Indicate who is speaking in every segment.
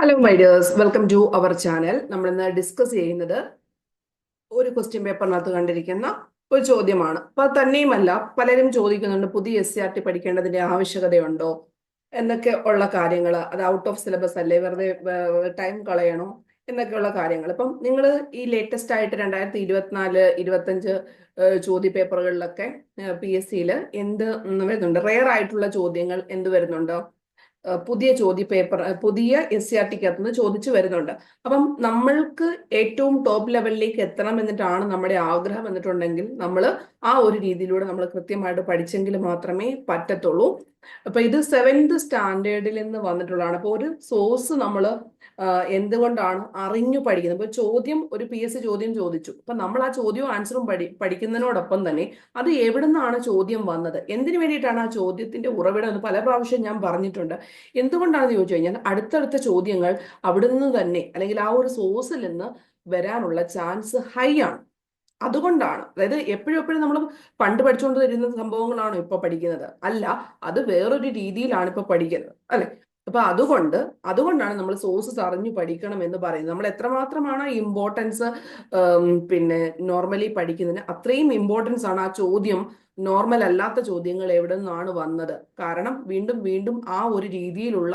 Speaker 1: Hello my dears welcome to our channel നമ്മൾ ഇന്ന് discuss ചെയ്യുന്നത് ഒരു ക്വസ്റ്റ്യൻ പേപ്പറിനകത്ത് കണ്ടിരിക്കുന്ന ഒരു ചോദ്യമാണ്. അപ്പൊ തന്നെയുമല്ല പലരും ചോദിക്കുന്നുണ്ട് പുതിയ എസ് സി ആർ ടി പഠിക്കേണ്ടതിന്റെ ആവശ്യകതയുണ്ടോ എന്നൊക്കെ ഉള്ള കാര്യങ്ങൾ അത് ഔട്ട് ഓഫ് സിലബസ് അല്ലേ? വെറുതെ ടൈം കളയണോ എന്നൊക്കെയുള്ള കാര്യങ്ങൾ ഇപ്പം നിങ്ങൾ ഈ ലേറ്റസ്റ്റ് ആയിട്ട് രണ്ടായിരത്തി ഇരുപത്തിനാല് ഇരുപത്തഞ്ച് ചോദ്യ പേപ്പറുകളിലൊക്കെ പി എസ് സിയിൽ എന്ത് വരുന്നുണ്ട്? റെയർ ആയിട്ടുള്ള ചോദ്യങ്ങൾ എന്ത് വരുന്നുണ്ടോ? പുതിയ ചോദ്യ പേപ്പർ പുതിയ എസ് സി ആർ ടിക്കകത്ത് നിന്ന് ചോദിച്ചു വരുന്നുണ്ട്. അപ്പം നമ്മൾക്ക് ഏറ്റവും ടോപ്പ് ലെവലിലേക്ക് എത്തണം എന്നിട്ടാണ് നമ്മുടെ ആഗ്രഹം എന്നിട്ടുണ്ടെങ്കിൽ നമ്മൾ ആ ഒരു രീതിയിലൂടെ നമ്മൾ കൃത്യമായിട്ട് പഠിച്ചെങ്കിൽ മാത്രമേ പറ്റത്തുള്ളൂ. അപ്പൊ ഇത് സെവൻത് സ്റ്റാൻഡേർഡിൽ നിന്ന് വന്നിട്ടുള്ളതാണ്. അപ്പോൾ ഒരു സോഴ്സ് നമ്മൾ എന്തുകൊണ്ടാണ് അറിഞ്ഞു പഠിക്കുന്നത്? ഇപ്പൊ ചോദ്യം ഒരു പി എസ് സി ചോദ്യം ചോദിച്ചു. അപ്പൊ നമ്മൾ ആ ചോദ്യവും ആൻസറും പഠി പഠിക്കുന്നതിനോടൊപ്പം തന്നെ അത് എവിടെ നിന്നാണ് ചോദ്യം വന്നത്? എന്തിനു വേണ്ടിയിട്ടാണ് ആ ചോദ്യത്തിന്റെ ഉറവിടം എന്ന് പല പ്രാവശ്യം ഞാൻ പറഞ്ഞിട്ടുണ്ട്. എന്തുകൊണ്ടാണെന്ന് ചോദിച്ചു കഴിഞ്ഞാൽ അടുത്തടുത്ത ചോദ്യങ്ങൾ അവിടെ നിന്ന് തന്നെ അല്ലെങ്കിൽ ആ ഒരു സോഴ്സിൽ നിന്ന് വരാനുള്ള ചാൻസ് ഹൈ ആണ്. അതുകൊണ്ടാണ്. അതായത് എപ്പോഴും എപ്പോഴും നമ്മൾ പണ്ട് പഠിച്ചുകൊണ്ട് വരുന്ന സംഭവങ്ങളാണ് ഇപ്പൊ പഠിക്കുന്നത്. അല്ല അത് വേറൊരു രീതിയിലാണ് ഇപ്പൊ പഠിക്കുന്നത് അല്ലെ? അപ്പൊ അതുകൊണ്ട് അതുകൊണ്ടാണ് നമ്മൾ സോഴ്സസ് അറിഞ്ഞു പഠിക്കണം എന്ന് പറയുന്നത്. നമ്മൾ എത്രമാത്രമാണ് ഇമ്പോർട്ടൻസ് പിന്നെ നോർമലി പഠിക്കുന്നതിന് അത്രയും ഇമ്പോർട്ടൻസ് ആണ് ആ ചോദ്യം നോർമൽ അല്ലാത്ത ചോദ്യങ്ങൾ എവിടെ നിന്നാണ് വന്നത്? കാരണം വീണ്ടും വീണ്ടും ആ ഒരു രീതിയിലുള്ള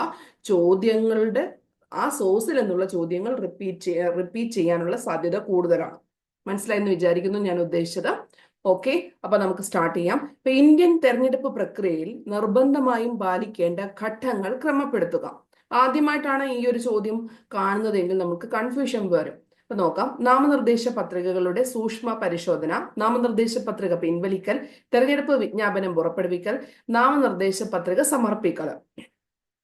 Speaker 1: ചോദ്യങ്ങളുടെ ആ സോഴ്സിൽ നിന്നുള്ള ചോദ്യങ്ങൾ റിപ്പീറ്റ് റിപ്പീറ്റ് ചെയ്യാനുള്ള സാധ്യത കൂടുതലാണ്. മനസ്സിലായെന്ന് വിചാരിക്കുന്നു ഞാൻ ഉദ്ദേശിച്ചത്. ഓക്കെ അപ്പൊ നമുക്ക് സ്റ്റാർട്ട് ചെയ്യാം. ഇപ്പൊ ഇന്ത്യൻ തെരഞ്ഞെടുപ്പ് പ്രക്രിയയിൽ നിർബന്ധമായും പാലിക്കേണ്ട ഘട്ടങ്ങൾ ക്രമപ്പെടുത്തുക. ആദ്യമായിട്ടാണ് ഈ ഒരു ചോദ്യം കാണുന്നതെങ്കിൽ നമുക്ക് കൺഫ്യൂഷൻ വരും. അപ്പൊ നോക്കാം. നാമനിർദ്ദേശ പത്രികകളുടെ സൂക്ഷ്മ പരിശോധന നാമനിർദ്ദേശ പത്രിക പിൻവലിക്കൽ തെരഞ്ഞെടുപ്പ് വിജ്ഞാപനം പുറപ്പെടുവിക്കൽ നാമനിർദ്ദേശ പത്രിക സമർപ്പിക്കൽ.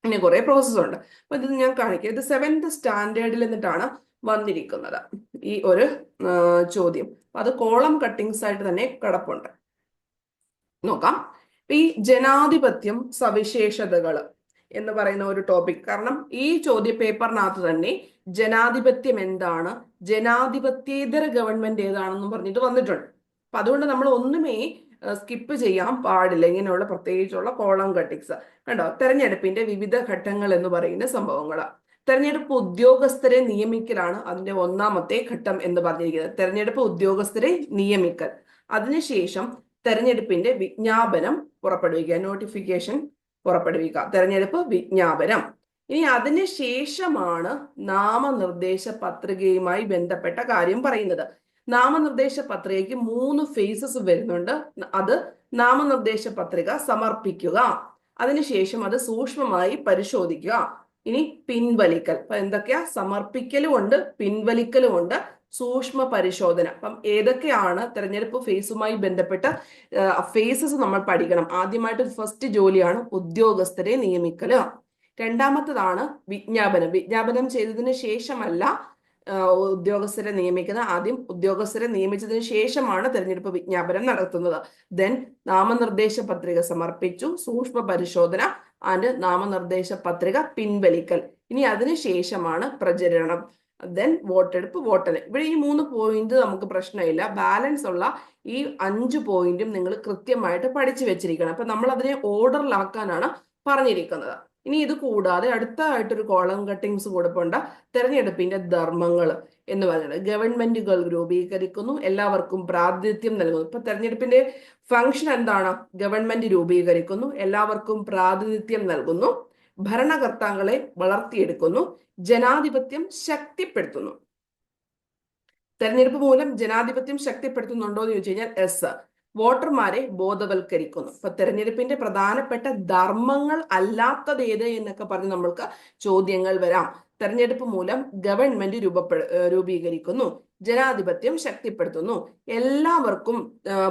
Speaker 1: ഇനി കുറെ പ്രോസസ്സുണ്ട് അപ്പൊ ഇത് ഞാൻ കാണിക്കാം. ഇത് സെവൻത് സ്റ്റാൻഡേർഡിൽ എന്നിട്ടാണ് വന്നിരിക്കുന്നത്. ഈ ഒരു ചോദ്യം. അത് കോളം കട്ടിങ്സ് ആയിട്ട് തന്നെ കിടപ്പുണ്ട്. നോക്കാം. ഈ ജനാധിപത്യം സവിശേഷതകൾ എന്ന് പറയുന്ന ഒരു ടോപ്പിക് കാരണം ഈ ചോദ്യ പേപ്പറിനകത്ത് തന്നെ ജനാധിപത്യം എന്താണ്? ജനാധിപത്യേതര ഗവൺമെന്റ് ഏതാണെന്നും പറഞ്ഞിട്ട് വന്നിട്ടുണ്ട്. അപ്പൊ അതുകൊണ്ട് നമ്മൾ ഒന്നുമേ സ്കിപ്പ് ചെയ്യാൻ പാടില്ല. ഇങ്ങനെയുള്ള പ്രത്യേകിച്ചുള്ള കോളം കട്ടിങ്സ്. കണ്ടോ? തെരഞ്ഞെടുപ്പിന്റെ വിവിധ ഘട്ടങ്ങൾ എന്ന് പറയുന്ന സംഭവങ്ങൾ. തെരഞ്ഞെടുപ്പ് ഉദ്യോഗസ്ഥരെ നിയമിക്കലാണ് അതിന്റെ ഒന്നാമത്തെ ഘട്ടം എന്ന് പറഞ്ഞിരിക്കുന്നത്. തെരഞ്ഞെടുപ്പ് ഉദ്യോഗസ്ഥരെ നിയമിക്കൽ. അതിനുശേഷം തെരഞ്ഞെടുപ്പിന്റെ വിജ്ഞാപനം പുറപ്പെടുവിക്കുക. നോട്ടിഫിക്കേഷൻ പുറപ്പെടുവിക്കുക. തെരഞ്ഞെടുപ്പ് വിജ്ഞാപനം. ഇനി അതിനുശേഷമാണ് നാമനിർദ്ദേശ പത്രികയുമായി ബന്ധപ്പെട്ട കാര്യം പറയുന്നത്. നാമനിർദ്ദേശ പത്രികയ്ക്ക് മൂന്ന് ഫേസസ് വരുന്നുണ്ട്. അത് നാമനിർദ്ദേശ പത്രിക സമർപ്പിക്കുക. അതിനുശേഷം അത് സൂക്ഷ്മമായി പരിശോധിക്കുക. ഇനി പിൻവലിക്കൽ. അപ്പൊ എന്തൊക്കെയാ? സമർപ്പിക്കലും ഉണ്ട് പിൻവലിക്കലും ഉണ്ട് സൂക്ഷ്മ പരിശോധന അപ്പം ഏതൊക്കെയാണ് തെരഞ്ഞെടുപ്പ് ഫേസുമായി ബന്ധപ്പെട്ട ഫേസസ് നമ്മൾ പഠിക്കണം? ആദ്യമായിട്ട് ഫസ്റ്റ് ജോലിയാണ് ഉദ്യോഗസ്ഥരെ നിയമിക്കൽ. രണ്ടാമത്തതാണ് വിജ്ഞാപനം. വിജ്ഞാപനം ചെയ്തതിന് ശേഷമല്ല ഉദ്യോഗസ്ഥരെ നിയമിക്കുന്നത്. ആദ്യം ഉദ്യോഗസ്ഥരെ നിയമിച്ചതിന് ശേഷമാണ് തെരഞ്ഞെടുപ്പ് വിജ്ഞാപനം നടത്തുന്നത്. ദെൻ നാമനിർദ്ദേശ പത്രിക സമർപ്പിച്ചു സൂക്ഷ്മ പരിശോധന ആൻഡ് നാമനിർദ്ദേശ പത്രിക പിൻവലിക്കൽ. ഇനി അതിനുശേഷമാണ് പ്രചരണം. ദെൻ വോട്ടെടുപ്പ് വോട്ടെണ്ണൽ. ഇവിടെ ഈ മൂന്ന് പോയിന്റ് നമുക്ക് പ്രശ്നമില്ല. ബാലൻസ് ഉള്ള ഈ അഞ്ച് പോയിന്റും നിങ്ങൾ കൃത്യമായിട്ട് പഠിച്ചു വെച്ചിരിക്കണം. അപ്പൊ നമ്മൾ അതിനെ ഓർഡറിലാക്കാനാണ് പറഞ്ഞിരിക്കുന്നത്. ഇനി ഇത് കൂടാതെ അടുത്തതായിട്ടൊരു കോളം കട്ടിങ്സ് കൊടുപ്പുണ്ട് തെരഞ്ഞെടുപ്പിന്റെ ധർമ്മങ്ങൾ എന്ന് പറയുന്നത് ഗവൺമെന്റുകൾ രൂപീകരിക്കുന്നു. എല്ലാവർക്കും പ്രാതിനിധ്യം നൽകുന്നു. ഇപ്പൊ തെരഞ്ഞെടുപ്പിന്റെ ഫംഗ്ഷൻ എന്താണ്? ഗവൺമെന്റ് രൂപീകരിക്കുന്നു. എല്ലാവർക്കും പ്രാതിനിധ്യം നൽകുന്നു. ഭരണകർത്താക്കളെ വളർത്തിയെടുക്കുന്നു. ജനാധിപത്യം ശക്തിപ്പെടുത്തുന്നു. തെരഞ്ഞെടുപ്പ് മൂലം ജനാധിപത്യം ശക്തിപ്പെടുത്തുന്നുണ്ടോ എന്ന് ചോദിച്ചു കഴിഞ്ഞാൽ എസ് വോട്ടർമാരെ ബോധവൽക്കരിക്കുന്നു. ഇപ്പൊ തെരഞ്ഞെടുപ്പിന്റെ പ്രധാനപ്പെട്ട ധർമ്മങ്ങൾ അല്ലാത്തത് ഏത് എന്നൊക്കെ പറഞ്ഞ് നമ്മൾക്ക് ചോദ്യങ്ങൾ വരാം. തെരഞ്ഞെടുപ്പ് മൂലം ഗവൺമെന്റ് രൂപപ്പെ രൂപീകരിക്കുന്നു. ജനാധിപത്യം ശക്തിപ്പെടുത്തുന്നു. എല്ലാവർക്കും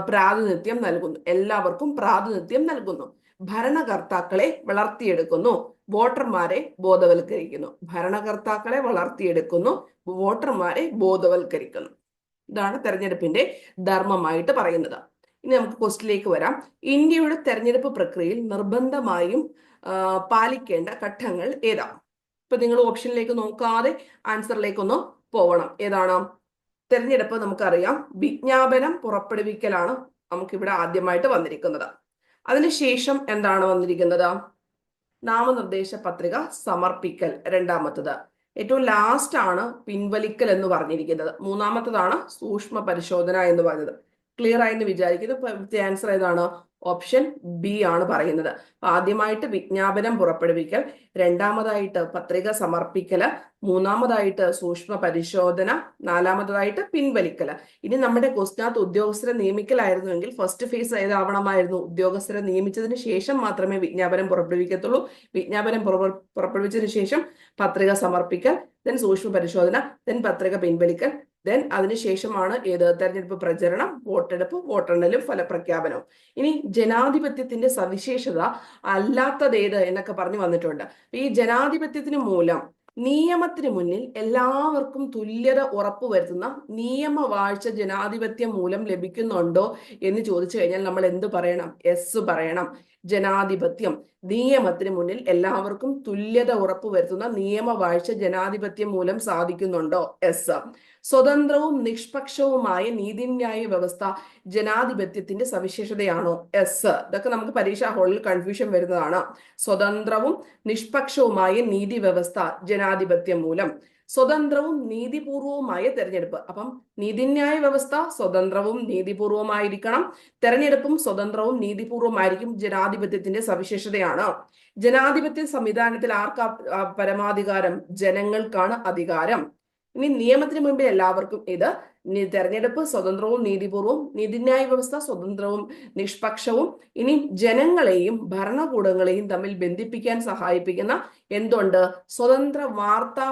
Speaker 1: പ്രാതിനിധ്യം നൽകുന്നു. എല്ലാവർക്കും പ്രാതിനിധ്യം നൽകുന്നു. ഭരണകർത്താക്കളെ വളർത്തിയെടുക്കുന്നു. വോട്ടർമാരെ ബോധവൽക്കരിക്കുന്നു. ഭരണകർത്താക്കളെ വളർത്തിയെടുക്കുന്നു. വോട്ടർമാരെ ബോധവൽക്കരിക്കുന്നു. ഇതാണ് തെരഞ്ഞെടുപ്പിന്റെ ധർമ്മമായിട്ട് പറയുന്നത്. ഇനി നമുക്ക് ക്വസ്റ്റിലേക്ക് വരാം. ഇന്ത്യയുടെ തെരഞ്ഞെടുപ്പ് പ്രക്രിയയിൽ നിർബന്ധമായും പാലിക്കേണ്ട ഘട്ടങ്ങൾ ഏതാ ഇപ്പൊ നിങ്ങൾ ഓപ്ഷനിലേക്ക് നോക്കാതെ ആൻസറിലേക്കൊന്ന് പോവണം. ഏതാണ്? തെരഞ്ഞെടുപ്പ് നമുക്കറിയാം. വിജ്ഞാപനം പുറപ്പെടുവിക്കലാണ് നമുക്കിവിടെ ആദ്യമായിട്ട് വന്നിരിക്കുന്നത്. അതിനുശേഷം എന്താണ് വന്നിരിക്കുന്നത്? നാമനിർദ്ദേശ പത്രിക സമർപ്പിക്കൽ രണ്ടാമത്തത്. ഏറ്റവും ലാസ്റ്റ് ആണ് പിൻവലിക്കൽ എന്ന് പറഞ്ഞിരിക്കുന്നത്. മൂന്നാമത്തതാണ് സൂക്ഷ്മ പരിശോധന എന്ന് പറഞ്ഞത്. ക്ലിയർ ആയെന്ന് വിചാരിക്കുന്നു ആൻസർ ഏതാണ്? ഓപ്ഷൻ ബി ആണ് പറയുന്നത്. ആദ്യമായിട്ട് വിജ്ഞാപനം പുറപ്പെടുവിക്കൽ രണ്ടാമതായിട്ട് പത്രിക സമർപ്പിക്കൽ മൂന്നാമതായിട്ട് സൂക്ഷ്മ പരിശോധന നാലാമതായിട്ട് പിൻവലിക്കൽ. ഇനി നമ്മുടെ ക്വസ്റ്റിനകത്ത് ഉദ്യോഗസ്ഥരെ നിയമിക്കലായിരുന്നുവെങ്കിൽ ഫസ്റ്റ് ഫേസ് ഏതാവണമായിരുന്നു? ഉദ്യോഗസ്ഥരെ നിയമിച്ചതിന് ശേഷം മാത്രമേ വിജ്ഞാപനം പുറപ്പെടുവിക്കത്തുള്ളൂ. വിജ്ഞാപനം പുറ- പുറപ്പെടുവിച്ചതിന് ശേഷം പത്രിക സമർപ്പിക്കൽ ദെൻ സൂക്ഷ്മ പരിശോധന ദെൻ പത്രിക പിൻവലിക്കൽ ദെൻ അതിനുശേഷമാണ് ഏത് തെരഞ്ഞെടുപ്പ് പ്രചരണം? വോട്ടെടുപ്പ് വോട്ടെണ്ണലും ഫലപ്രഖ്യാപനവും. ഇനി ജനാധിപത്യത്തിന്റെ സവിശേഷത അല്ലാത്തതേത് എന്നൊക്കെ പറഞ്ഞു വന്നിട്ടുണ്ട്. ഈ ജനാധിപത്യത്തിന് മൂലം നിയമത്തിന് മുന്നിൽ എല്ലാവർക്കും തുല്യത ഉറപ്പുവരുത്തുന്ന നിയമവാഴ്ച ജനാധിപത്യം മൂലം ലഭിക്കുന്നുണ്ടോ എന്ന് ചോദിച്ചു കഴിഞ്ഞാൽ നമ്മൾ എന്ത് പറയണം? എസ് പറയണം. ജനാധിപത്യം. നിയമത്തിന് മുന്നിൽ എല്ലാവർക്കും തുല്യത ഉറപ്പുവരുത്തുന്ന നിയമവാഴ്ച ജനാധിപത്യം മൂലം സാധിക്കുന്നുണ്ടോ? എസ് സ്വതന്ത്രവും നിഷ്പക്ഷവുമായ നീതിന്യായ വ്യവസ്ഥ ജനാധിപത്യത്തിന്റെ സവിശേഷതയാണോ? എസ് ഇതൊക്കെ നമുക്ക് പരീക്ഷാ ഹാളിൽ കൺഫ്യൂഷൻ വരുന്നതാണ്. സ്വതന്ത്രവും നിഷ്പക്ഷവുമായ നീതി വ്യവസ്ഥ ജനാധിപത്യം മൂലം. സ്വതന്ത്രവും നീതിപൂർവവുമായ തെരഞ്ഞെടുപ്പ്. അപ്പം നീതിന്യായ വ്യവസ്ഥ സ്വതന്ത്രവും നീതിപൂർവമായിരിക്കണം തെരഞ്ഞെടുപ്പും സ്വതന്ത്രവും നീതിപൂർവമായിരിക്കും ജനാധിപത്യത്തിന്റെ സവിശേഷതയാണ്. ജനാധിപത്യ സംവിധാനത്തിൽ ആർക്കാ പരമാധികാരം? ജനങ്ങൾക്കാണ് അധികാരം. ഇനി നിയമത്തിന് മുമ്പിൽ എല്ലാവർക്കും ഇത് തെരഞ്ഞെടുപ്പ് സ്വതന്ത്രവും നീതിപൂർവവും നീതിന്യായ വ്യവസ്ഥ സ്വതന്ത്രവും നിഷ്പക്ഷവും ഇനി ജനങ്ങളെയും ഭരണകൂടങ്ങളെയും തമ്മിൽ ബന്ധിപ്പിക്കാൻ സഹായിപ്പിക്കുന്ന എന്തുണ്ട്? സ്വതന്ത്ര വാർത്താ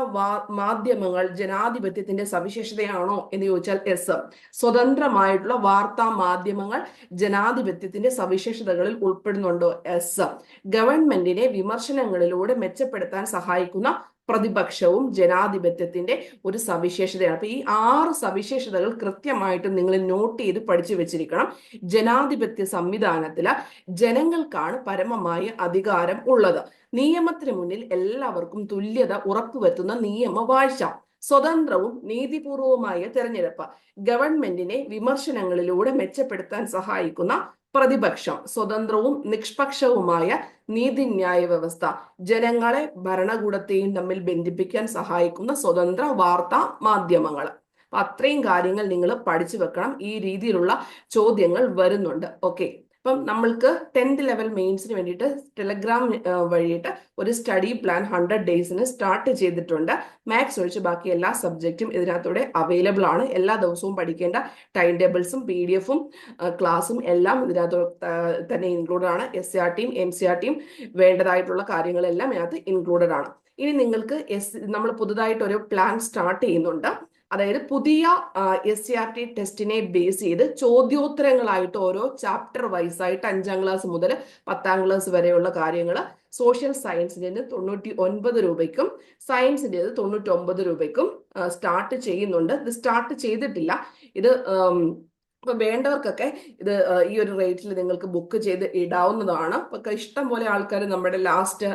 Speaker 1: മാധ്യമങ്ങൾ ജനാധിപത്യത്തിന്റെ സവിശേഷതയാണോ എന്ന് ചോദിച്ചാൽ എസ് സ്വതന്ത്രമായിട്ടുള്ള വാർത്താ മാധ്യമങ്ങൾ ജനാധിപത്യത്തിന്റെ സവിശേഷതകളിൽ ഉൾപ്പെടുന്നുണ്ടോ? എസ് ഗവൺമെന്റിനെ വിമർശനങ്ങളിലൂടെ മെച്ചപ്പെടുത്താൻ സഹായിക്കുന്ന പ്രതിപക്ഷവും ജനാധിപത്യത്തിന്റെ ഒരു സവിശേഷതയാണ്. അപ്പൊ ഈ ആറ് സവിശേഷതകൾ കൃത്യമായിട്ട് നിങ്ങൾ നോട്ട് ചെയ്ത് പഠിച്ചു വെച്ചിരിക്കണം. ജനാധിപത്യ സംവിധാനത്തിൽ ജനങ്ങൾക്കാണ് പരമമായ അധികാരം ഉള്ളത്. നിയമത്തിന് മുന്നിൽ എല്ലാവർക്കും തുല്യത ഉറപ്പുവരുത്തുന്ന നിയമവാഴ്ച സ്വതന്ത്രവും നീതിപൂർവവുമായ തെരഞ്ഞെടുപ്പ്. ഗവൺമെന്റിനെ വിമർശനങ്ങളിലൂടെ മെച്ചപ്പെടുത്താൻ സഹായിക്കുന്ന പ്രതിപക്ഷം സ്വതന്ത്രവും നിഷ്പക്ഷവുമായ നീതിന്യായ വ്യവസ്ഥ ജനങ്ങളെ ഭരണകൂടത്തെയും തമ്മിൽ ബന്ധിപ്പിക്കാൻ സഹായിക്കുന്ന സ്വതന്ത്ര വാർത്താ മാധ്യമങ്ങൾ. അത്രയും കാര്യങ്ങൾ നിങ്ങൾ പഠിച്ചു വെക്കണം. ഈ രീതിയിലുള്ള ചോദ്യങ്ങൾ വരുന്നുണ്ട്. ഓക്കെ അപ്പം നമ്മൾക്ക് ടെൻത്ത് ലെവൽ മെയിൻസിന് വേണ്ടിയിട്ട് ടെലഗ്രാം വഴിയിട്ട് ഒരു സ്റ്റഡി പ്ലാൻ ഹൺഡ്രഡ് ഡേയ്സിന് സ്റ്റാർട്ട് ചെയ്തിട്ടുണ്ട്. മാത്സ് ഒഴിച്ച് ബാക്കി എല്ലാ സബ്ജക്റ്റും ഇതിനകത്തൂടെ അവൈലബിൾ ആണ്. എല്ലാ ദിവസവും പഠിക്കേണ്ട ടൈം ടേബിൾസും പി ഡി എഫും ക്ലാസ്സും എല്ലാം ഇതിനകത്ത് തന്നെ ഇൻക്ലൂഡഡ് ആണ്. എസ് ആർ ടിയും എം സി ആർ ടിയും വേണ്ടതായിട്ടുള്ള കാര്യങ്ങളെല്ലാം ഇതിനകത്ത് ഇൻക്ലൂഡഡ് ആണ്. ഇനി നിങ്ങൾക്ക് എസ് നമ്മൾ പുതുതായിട്ട് ഒരു പ്ലാൻ സ്റ്റാർട്ട് ചെയ്യുന്നുണ്ട്. അതായത് പുതിയ എസ് സി ആർ ടി ടെസ്റ്റിനെ ബേസ് ചെയ്ത് ചോദ്യോത്തരങ്ങളായിട്ട് ഓരോ ചാപ്റ്റർ വൈസ് ആയിട്ട് അഞ്ചാം ക്ലാസ് മുതൽ പത്താം ക്ലാസ് വരെയുള്ള കാര്യങ്ങൾ സോഷ്യൽ സയൻസിന്റെ തൊണ്ണൂറ്റി ഒൻപത് രൂപയ്ക്കും സയൻസിന്റെ തൊണ്ണൂറ്റി ഒമ്പത് രൂപയ്ക്കും സ്റ്റാർട്ട് ചെയ്യുന്നുണ്ട്. ഇത് സ്റ്റാർട്ട് ചെയ്തിട്ടില്ല. ഇത് ഉം, ഇപ്പൊ വേണ്ടവർക്കൊക്കെ ഇത് ഈ ഒരു റേറ്റിൽ നിങ്ങൾക്ക് ബുക്ക് ചെയ്ത് ഇടാവുന്നതാണ്. ഒക്കെ ഇഷ്ടം പോലെ ആൾക്കാർ നമ്മുടെ ലാസ്റ്റ്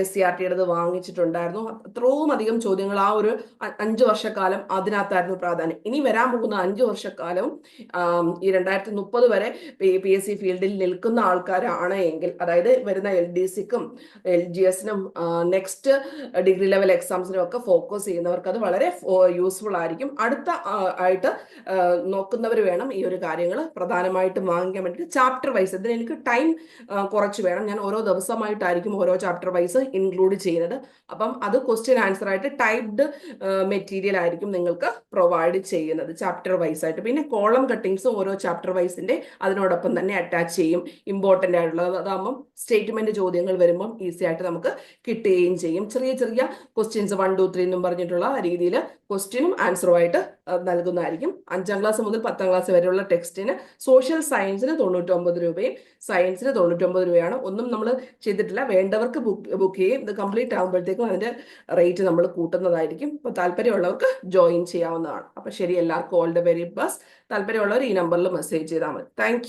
Speaker 1: എസ് സി ആർ ടിയുടേത് വാങ്ങിച്ചിട്ടുണ്ടായിരുന്നു. അത്രയും അധികം ചോദ്യങ്ങൾ ആ ഒരു അഞ്ച് വർഷക്കാലം അതിനകത്തായിരുന്നു പ്രാധാന്യം. ഇനി വരാൻ പോകുന്ന അഞ്ച് വർഷക്കാലവും ഈ രണ്ടായിരത്തി മുപ്പത് വരെ പി എസ് സി ഫീൽഡിൽ നിൽക്കുന്ന ആൾക്കാരാണ് എങ്കിൽ അതായത് വരുന്ന എൽ ഡി സിക്കും എൽ ജി എസിനും നെക്സ്റ്റ് ഡിഗ്രി ലെവൽ എക്സാംസിനും ഒക്കെ ഫോക്കസ് ചെയ്യുന്നവർക്ക് അത് വളരെ യൂസ്ഫുൾ ആയിരിക്കും. അടുത്ത ആയിട്ട് നോക്കുന്നവർ വേണം ഈ ഒരു കാര്യങ്ങൾ പ്രധാനമായിട്ടും വാങ്ങിക്കാൻ വേണ്ടിയിട്ട്. ചാപ്റ്റർ വൈസ് ഇതിന് എനിക്ക് ടൈം കുറച്ച് വേണം. ഞാൻ ഓരോ ദിവസമായിട്ടായിരിക്കും ഓരോ ചാപ്റ്റർ വൈസ് ഇൻക്ലൂഡ് ചെയ്യുന്നത്. അപ്പം അത് ക്വസ്റ്റ്യൻ ആൻസർ ആയിട്ട് ടൈപ്ഡ് മെറ്റീരിയൽ ആയിരിക്കും നിങ്ങൾക്ക് പ്രൊവൈഡ് ചെയ്യുന്നത് ചാപ്റ്റർ വൈസ് ആയിട്ട്. പിന്നെ കോളം കട്ടിങ്സ് ഓരോ ചാപ്റ്റർ വൈസിന്റെ അതിനോടൊപ്പം തന്നെ അറ്റാച്ച് ചെയ്യും. ഇമ്പോർട്ടന്റ് ആയിട്ടുള്ളത് അതാകുമ്പം സ്റ്റേറ്റ്മെന്റ് ചോദ്യങ്ങൾ വരുമ്പം ഈസി ആയിട്ട് നമുക്ക് കിട്ടുകയും ചെയ്യും. ചെറിയ ചെറിയ ക്വസ്റ്റ്യൻസ് വൺ ടു ത്രീ എന്നും പറഞ്ഞിട്ടുള്ള രീതിയിൽ ക്വസ്റ്റ്യനും ആൻസറുമായിട്ട് നൽകുന്നതായിരിക്കും. അഞ്ചാം ക്ലാസ് മുതൽ പത്താം ക്ലാസ് വരെയുള്ള ടെക്സ്റ്റിന് സോഷ്യൽ സയൻസിന് തൊണ്ണൂറ്റൊമ്പത് രൂപയും സയൻസിന് തൊണ്ണൂറ്റൊമ്പത് രൂപയാണ്. ഒന്നും നമ്മൾ ചെയ്തിട്ടില്ല. വേണ്ടവർക്ക് ബുക്ക് ബുക്ക് ചെയ്യും. ഇത് കംപ്ലീറ്റ് ആകുമ്പോഴത്തേക്കും അതിന്റെ റേറ്റ് നമ്മൾ കൂട്ടുന്നതായിരിക്കും. അപ്പോൾ താല്പര്യമുള്ളവർക്ക് ജോയിൻ ചെയ്യാവുന്നതാണ്. അപ്പോൾ ശരി എല്ലാവർക്കും ഓൾ ദ വെരി ബസ് താല്പര്യമുള്ളവർ ഈ നമ്പറിൽ മെസ്സേജ് ചെയ്താൽ മതി. താങ്ക്